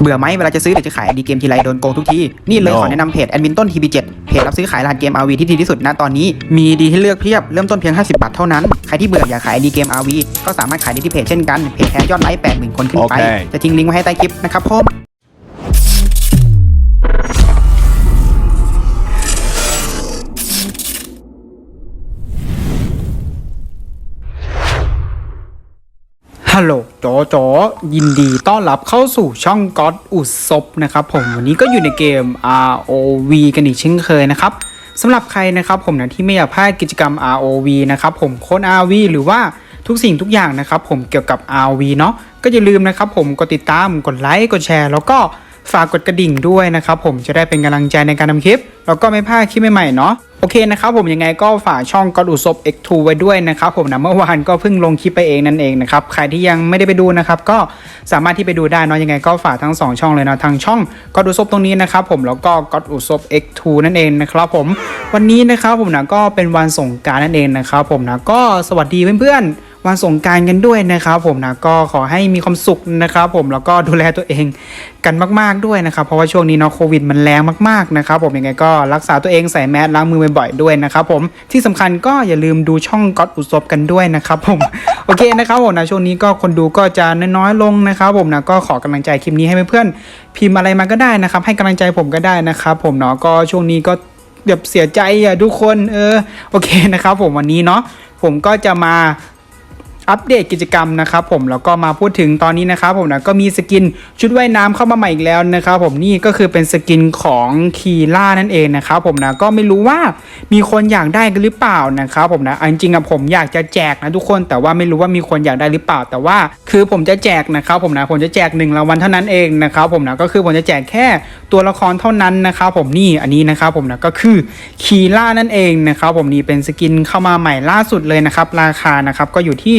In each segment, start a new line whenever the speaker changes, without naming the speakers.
เบื่อไหมเวลาจะซื้อหรือจะขายดีเกมทีไรโดนโกงทุกที นี่เลย
No
ขอแนะนำเพจแอดมินต้นทีบีเจ็ดเพจรับซื้อขายรหัสเกม RV ที่ดีที่สุดณตอนนี้ มีดีให้เลือกเพียบเริ่มต้นเพียง 50 บาทเท่านั้น ใครที่เบื่ออยากขายดีเกม RV ก็สามารถขายได้ที่เพจเช่นกันเพจแท้ยอดไลค์80,000 คนขึ้นไป
โอเค
จะทิ้งลิงก์ไว้ให้ใต้คลิปนะครับผม ฮัลโหลจอจอยินดีต้อนรับเข้าสู่ช่องก็ d อุศบนะครับผมวันนี้ก็อยู่ในเกม ROV กันอีกเช่นเคยนะครับสำหรับใครนะครับผมนะที่ไม่อยากพลาดกิจกรรม ROV นะครับผมโค้ด RV หรือว่าทุกสิ่งทุกอย่างนะครับผมเกี่ยวกับ RV เนาะก็อย่าลืมนะครับผมกดติดตามกดไลค์กดแชร์ แล้วก็ฝากกดกระดิ่งด้วยนะครับผมจะได้เป็นกำลังใจในการทำคลิป แล้วก็ไม่พลาดคลิปใหม่ๆเนาะ โอเคนะครับผมยังไงก็ฝากช่องก็ดูซบ X2 ไว้ด้วยนะครับผมนะเมื่อวานก็เพิ่งลงคลิปไปเองนั่นเองนะครับใครที่ยังไม่ได้ไปดูนะครับก็สามารถที่ไปดูได้เนาะยังไงก็ฝากทั้ง 2 ช่องเลยเนาะทางช่องก็ดูซบตรงนี้นะครับผมแล้วก็ก็ดูซบ X2 นั่นเองนะครับผมวันนี้นะครับผมนะก็เป็นวันสงการนั่นเองนะครับผมนะก็สวัสดีเพื่อนๆ วันสงกรารกันด้วยนะครับ ผมนะก็ขอให้มีความสุขนะครับ ผมแล้วก็ดูแลตัวเองกันมาก ๆด้วยนะครับ เพราะว่าช่วงนี้เนาะโควิดมันแรงมากๆนะครับ ผมยังไงก็รักษาตัวเองใส่แมสล้างมือบ่อยๆด้วยนะครับ ผมที่สำคัญก็อย่าลืมดูช่องก๊อตอุศบกันด้วยนะครับ ผมโอเคนะครับผมนะช่วงนี้ก็คนดูก็จะน้อยๆลงนะครับผมนะก็ขอกำลังใจคลิปนี้ให้เพื่อนๆพิมพ์อะไรมาก็ได้นะครับ ให้กำลังใจผมก็ได้นะครับ ผมเนาะก็ช่วงนี้ก็แบบเสียใจอะทุกคนเออโอเคนะครับ ผมวันนี้เนาะผมก็จะมา อัปเดตกิจกรรมนะครับผมแล้วก็มาพูดถึงตอนนี้นะครับผมนะก็มีสกินชุดว่ายน้ำเข้ามาใหม่อีกแล้วนะครับผมนี่ก็คือเป็นสกินของคีล่านั่นเองนะครับผมนะก็ไม่รู้ว่ามีคนอยากได้กันหรือเปล่านะครับผมนะจริงๆอะผมอยากจะแจกนะทุกคน แต่ว่าไม่รู้ว่ามีคนอยากได้หรือเปล่า แต่ว่าคือผมจะแจกนะครับผมนะผมจะแจกหนึ่งรางวัลเท่านั้นเองนะครับผมนะก็คือผมจะแจกแค่ตัวละครเท่านั้นนะครับผมนี่อันนี้นะครับผมนะก็คือคีล่านั่นเองนะครับผมนี่เป็นสกินเข้ามาใหม่ล่าสุดเลยนะครับราคานะครับก็อยู่ที่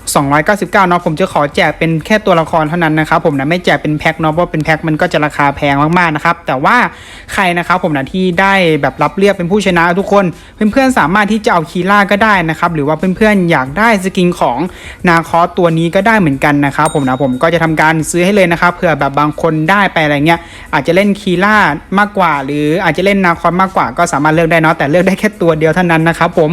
299เนาะผมจะขอแจกเป็นแค่ตัวละครเท่านั้นนะครับผมนะไม่แจกเป็นแพ็คเนาะเพราะเป็นแพ็คมันก็จะราคาแพงมากๆนะครับแต่ว่าใครนะครับผมนะที่ได้แบบรับเรียกเป็นผู้ชนะทุกคนเพื่อนๆสามารถที่จะเอาคีล่าก็ได้นะครับหรือว่าเพื่อนๆอยากได้สกินของนาคอตัวนี้ก็ได้เหมือนกันนะครับผมนะผมก็จะทำการซื้อให้เลยนะครับเผื่อแบบบางคนได้ไปอะไรเงี้ยอาจจะเล่นคีล่ามากกว่า หรืออาจจะเล่นนาคอมากกว่า ก็สามารถเลือกได้เนาะแต่เลือกได้แค่ตัวเดียวเท่านั้นนะครับผม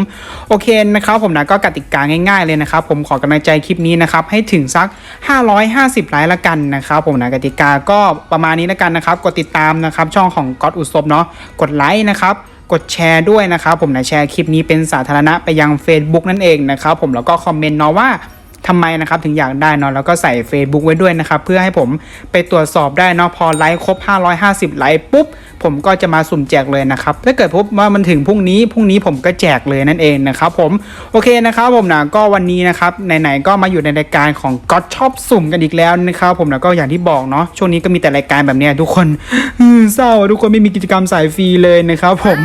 โอเคนะครับผมนะก็กติกาง่าย ๆเลยนะครับผมขอกำลังใจคลิปนี้นะครับให้ถึงสัก 550ไลค์ละกันนะครับผมนะกติกาก็ประมาณนี้ละกันนะครับ กดติดตามนะครับช่องของก๊อตอุศบเนาะกดไลค์นะครับกดแชร์ด้วยนะครับผมนะแชร์คลิปนี้เป็นสาธารณะไปยัง Facebook นั่นเองนะครับผมแล้วก็คอมเมนต์เนาะว่า ทำไมนะครับถึงอยากได้เนาะแล้วก็ใส่ Facebook ไว้ด้วยนะครับเพื่อให้ผมไปตรวจสอบได้เนาะพอไลค์ครบ 550 ไลค์ปุ๊บ ผมก็จะมาสุ่มแจกเลยนะครับถ้าเกิดพบว่ามันถึงพรุ่งนี้พรุ่งนี้ผมก็แจกเลยนั่นเองนะครับผมโอเคนะครับผมนะก็วันนี้นะครับไหนๆก็มาอยู่ในรายการของก็ชอบสุ่มกันอีกแล้วนะครับผมนะก็อย่างที่บอกเนาะช่วงนี้ก็มีแต่รายการแบบนี้ทุกคนเศร้าทุกคนไม่มีกิจกรรมสายฟรีเลยนะครับผม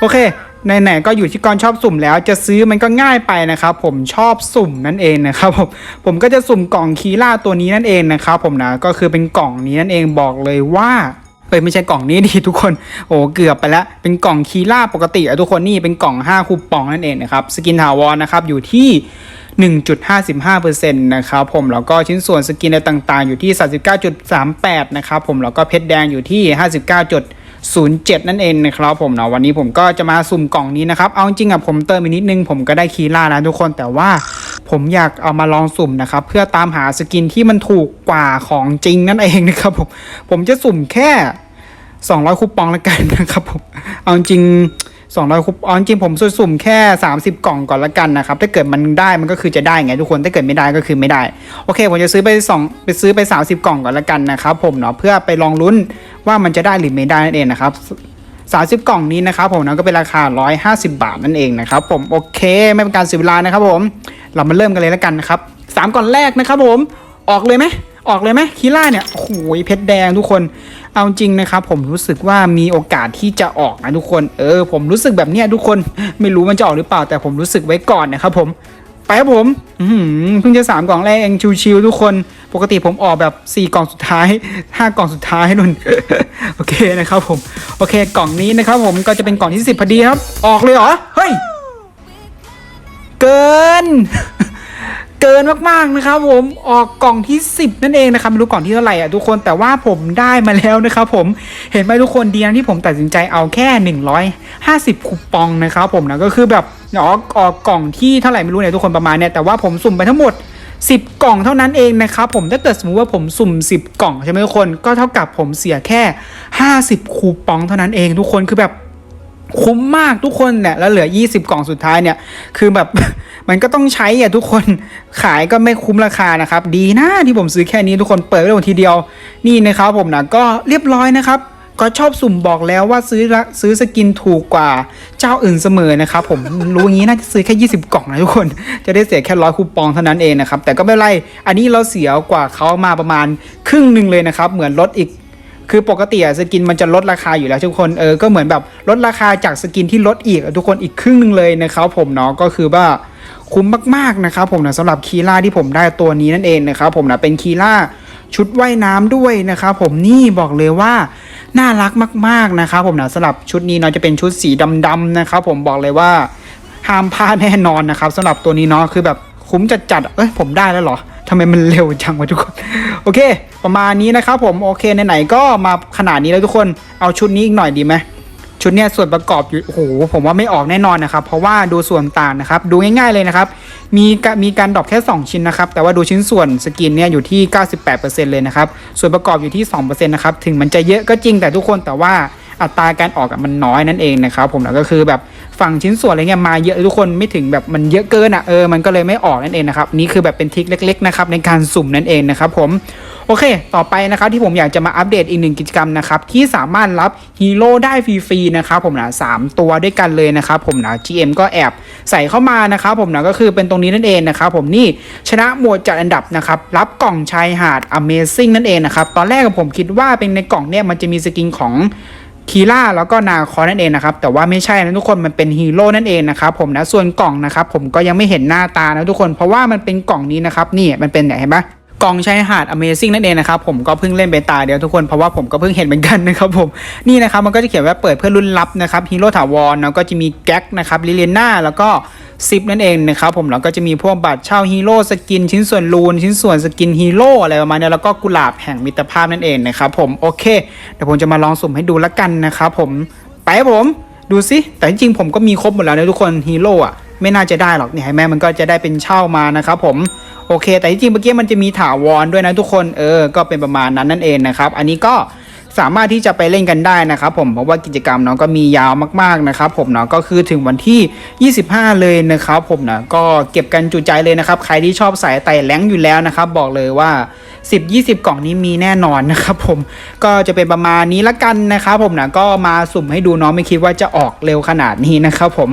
โอเค ไหนๆก็อยู่ที่กรชอบสุ่มแล้วจะซื้อมันก็ง่ายไปนะครับผมชอบสุ่มนั่นเองนะครับผมผมก็จะสุ่มกล่องคีล่าตัวนี้นั่นเองนะครับผมนะก็คือเป็นกล่องนี้นั่นเองบอกเลยว่าเอ้ยไม่ใช่กล่องนี้ดิทุกคนโอ้เกือบไปแล้วเป็นกล่องคีล่าปกติอะทุกคนนี่เป็นกล่อง 5 คูปองนั่นเองนะครับสกินถาวรนะครับอยู่ที่1.55%นะครับผมแล้วก็ชิ้นส่วนสกินอะไรต่างๆ อยู่ที่ 39.38 นะครับผมแล้วก็เพชรแดงอยู่ที่ 07 นั่นเองนะครับผมเนาะวันนี้ผมก็จะมาสุ่มกล่องนี้นะครับเอาจริงๆอะผมเติมไปนิดนึงผมก็ได้คีล่านะทุกคนแต่ว่าผมอยากเอามาลองสุ่มนะครับเพื่อตามหาสกินที่มันถูกกว่าของจริงนั่นเองนะครับผมผมจะสุ่มแค่ 200 คูปองแล้วกันนะครับผมเอาจริง200คูปองจริงผมสุ่มแค่ 30 กล่องก่อนละกันนะครับถ้าเกิดมันได้มันก็คือจะได้ไงทุกคนถ้าเกิดไม่ได้ก็คือไม่ได้โอเค ผมจะซื้อไป2ไปซื้อไป 30 กล่องก่อนละกันนะครับผมเนาะเพื่อไปลองลุ้น ว่ามันจะได้หรือไม่ได้นั่นเองนะครับ30 กล่องนี้นะครับผมนะก็เป็นราคา 150 บาทนั่นเองนะครับผมโอเคไม่เป็นการเสียเวลานะครับผมเรามาเริ่มกันเลยแล้วกันนะครับสามกล่องแรกนะครับผมออกเลยไหมออกเลยไหมคีล่าเนี่ยโอ้โหเพชรแดงทุกคนเอาจริงนะครับผมรู้สึกว่ามีโอกาสที่จะออกนะทุกคน เออ ผมรู้สึกแบบเนี้ยทุกคนไม่รู้มันจะออกหรือเปล่าแต่ผมรู้สึกไว้ก่อนนะครับผม ไปครับผมเพิ่งจะสามกล่องแรกเองชิวๆทุกคน ปกติผมออกแบบสี่กล่องสุดท้ายห้ากล่องสุดท้ายนุ่น โอเคนะครับผม โอเค กล่องนี้นะครับผมก็จะเป็นกล่องที่สิบพอดีครับ ออกเลยเหรอ เฮ้ย เกิน เกินมากๆนะครับผม ออกกล่องที่10นั่นเองนะครับไม่รู้กล่องที่เท่าไหร่อะทุกคน แต่ว่าผมได้มาแล้วนะครับผม เห็นไหมทุกคนดีนะที่ผมตัดสินใจเอาแค่150คูปองนะครับผมนะก็คือแบบ ออกออกกล่องที่เท่าไหร่ไม่รู้เนี่ยทุกคนประมาณเนี่ยแต่ว่าผมสุ่มไปทั้งหมด 10 กล่องเท่านั้นเองนะครับผมถ้าเกิดสมมติว่าผมสุ่ม 10 กล่องใช่ไหมทุกคนก็เท่ากับผมเสียแค่ 50 คูปองเท่านั้นเองทุกคนคือแบบคุ้มมากทุกคนเนี่ยแล้วเหลือ 20 กล่องสุดท้ายเนี่ย คือแบบ มันก็ต้องใช้อะทุกคนขายก็ไม่คุ้มราคานะครับ ดีนะที่ผมซื้อแค่นี้ทุกคนเปิดไว้เลยทีเดียว นี่นะครับผมนะก็เรียบร้อยนะครับ ก็ชอบสุ่มบอกแล้วว่าซื้อละซื้อสกินถูกกว่าเจ้าอื่นเสมอนะครับผมรู้อย่างนี้น่าจะซื้อแค่ 20 กล่องนะทุกคน จะได้เสียแค่ร้อยคูปองเท่านั้นเองนะครับ แต่ก็ไม่เป็นไร อันนี้เราเสียกว่าเขามาประมาณครึ่งหนึ่งเลยนะครับ เหมือนลดอีกคือปกติอะสกินมันจะลดราคาอยู่แล้วทุกคนเออก็เหมือนแบบลดราคาจากสกินที่ลดอีกทุกคนอีกครึ่งหนึงเลยนะครับผมเนาะก็คือว่าคุ้มมากๆนะครับผมนะสำหรับคีล่าที่ผมได้ตัวนี้นั่นเองนะครับผมนะเป็นคีล่าชุดว่ายน้ำด้วยนะครับผมนี่บอกเลยว่า น่ารักมากๆนะครับผมนะสำหรับชุดนี้เนาะจะเป็นชุดสีดำๆนะครับผมบอกเลยว่าห้ามพลาดแน่นอนนะครับสำหรับตัวนี้เนาะคือแบบคุ้มจัดๆเอ้ยผมได้แล้วเหรอทำไมมันเร็วจังวะทุกคน โอเค ประมาณนี้นะครับผมโอเคไหนๆก็มาขนาดนี้แล้วทุกคนเอาชุดนี้อีกหน่อยดีไหมชุดเนี้ยส่วนประกอบอยู่โอ้โหผมว่าไม่ออกแน่นอนนะครับ เพราะว่าดูส่วนต่างนะครับ ดูง่ายๆเลยนะครับ มีมีการดรอปแค่ 2 ชิ้นนะครับ แต่ว่าดูชิ้นส่วนสกินเนี่ยอยู่ที่ 98%เลยนะครับ ส่วนประกอบอยู่ที่ 2%นะครับ ถึงมันจะเยอะก็จริงแต่ทุกคนแต่ว่า อัตราการออกมันน้อยนั่นเองนะครับผมแล้วก็คือแบบฝั่งชิ้นส่วนอะไรเงี้ยมาเยอะทุกคนไม่ถึงแบบมันเยอะเกินอะเออมันก็เลยไม่ออกนั่นเองนะครับนี่คือแบบเป็นทริคเล็กๆนะครับในการสุ่มนั่นเองนะครับผมโอเค ต่อไปนะครับที่ผมอยากจะมาอัปเดตอีกหนึ่งกิจกรรมนะครับที่สามารถรับฮีโร่ได้ฟรีๆนะครับผมนะสามตัวด้วยกันเลยนะครับผมนะ GM ก็แอบใส่เข้ามานะครับผมนะก็คือเป็นตรงนี้นั่นเองนะครับผมนี่ชนะหมวดจัดอันดับนะครับรับกล่องชายหาด Amazing นั่นเองนะครับตอนแรกผมคิดว่าเป็นในกล่องเนี่ยมันจะมีสกินของ คีล่าแล้วก็นาคอนั่นเองนะครับแต่ว่าไม่ใช่นะทุกคนมันเป็นฮีโร่นั่นเองนะครับผมนะส่วนกล่องนะครับผมก็ยังไม่เห็นหน้าตานะทุกคนเพราะว่ามันเป็นกล่องนี้นะครับนี่มันเป็นไหนเห็นปะกล่องชายหาด Amazing นั่นเองนะครับผมก็เพิ่งเล่นไปตาเดียวทุกคนเพราะว่าผมก็เพิ่งเห็นเหมือนกันนะครับผมนี่นะครับมันก็จะเขียนว่าเปิดเพื่อรุ่นลับนะครับฮีโร่ถาวรแล้วก็จะมีแก๊กนะครับลิเลน่าแล้วก็ ซิปนั่นเองนะครับผมแล้วก็จะมีพวกบัตรเช่าฮีโร่สกินชิ้นส่วนลูนชิ้นส่วนสกินฮีโร่อะไรประมาณนี้แล้วก็กุหลาบแห่งมิตรภาพนั่นเองนะครับผมโอเคเดี๋ยวผมจะมาลองสุ่มให้ดูละกันนะครับผมไปครับผมดูสิแต่จริงๆผมก็มีครบหมดแล้วนะทุกคนฮีโร่อะไม่น่าจะได้หรอกเนี่ยเห็นไหมมันก็จะได้เป็นเช่ามานะครับผมโอเค แต่จริงๆเมื่อกี้มันจะมีถาวรด้วยนะทุกคนเออก็เป็นประมาณนั้นนั่นเองนะครับอันนี้ก็ สามารถที่จะไปเล่นกันได้นะครับผมเพราะว่ากิจกรรมเนาะก็มียาวมากๆนะครับผมเนาะก็คือถึงวันที่ 25 เลยนะครับผมนะก็เก็บกันจุใจเลยนะครับใครที่ชอบสายไต่แหลงอยู่แล้วนะครับบอกเลยว่า 10-20 กล่องนี้มีแน่นอนนะครับผมก็จะเป็นประมาณนี้ละกันนะครับผมนะก็มาสุ่มให้ดูเนาะไม่คิดว่าจะออกเร็วขนาดนี้นะครับผม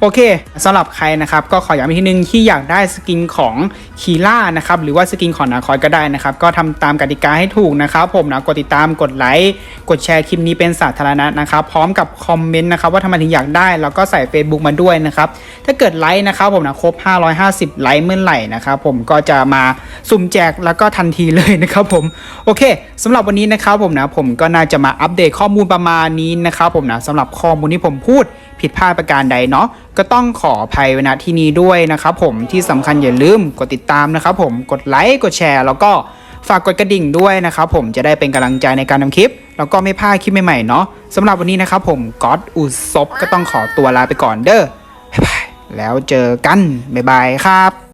โอเคสำหรับใครนะครับก็ขอย้ำอีกทีนึงที่อยากได้สกินของคีล่านะครับหรือว่าสกินของนาคอยก็ได้นะครับก็ทำตามกติกาให้ถูกนะครับผมนะกดติดตามกดไลค์กดแชร์คลิปนี้เป็นสาธารณะนะครับพร้อมกับคอมเมนต์นะครับว่าทำไมถึงอยากได้แล้วก็ใส่ Facebook มาด้วยนะครับถ้าเกิดไลค์นะครับผมนะครบ 550 ไลค์เมื่อไหร่นะครับผมก็จะมาสุ่มแจกแล้วก็ทันทีเลยนะครับผมโอเคสำหรับวันนี้นะครับผมนะผมก็น่าจะมาอัปเดตข้อมูลประมาณนี้นะครับผมนะสำหรับข้อมูลที่ผมพูด ผิดพลาดประการใดเนาะก็ต้องขออภัยไว้ณที่นี้ด้วยนะครับผมที่สำคัญอย่าลืมกดติดตามนะครับผมกดไลค์กดแชร์ แล้วก็ฝากกดกระดิ่งด้วยนะครับผมจะได้เป็นกำลังใจในการทำคลิป แล้วก็ไม่พลาดคลิปใหม่ๆเนาะสำหรับวันนี้นะครับผมก๊อตอุศบก็ต้องขอตัวลาไปก่อนเด้อบ๊ายบายแล้วเจอกันบ๊ายบายครับ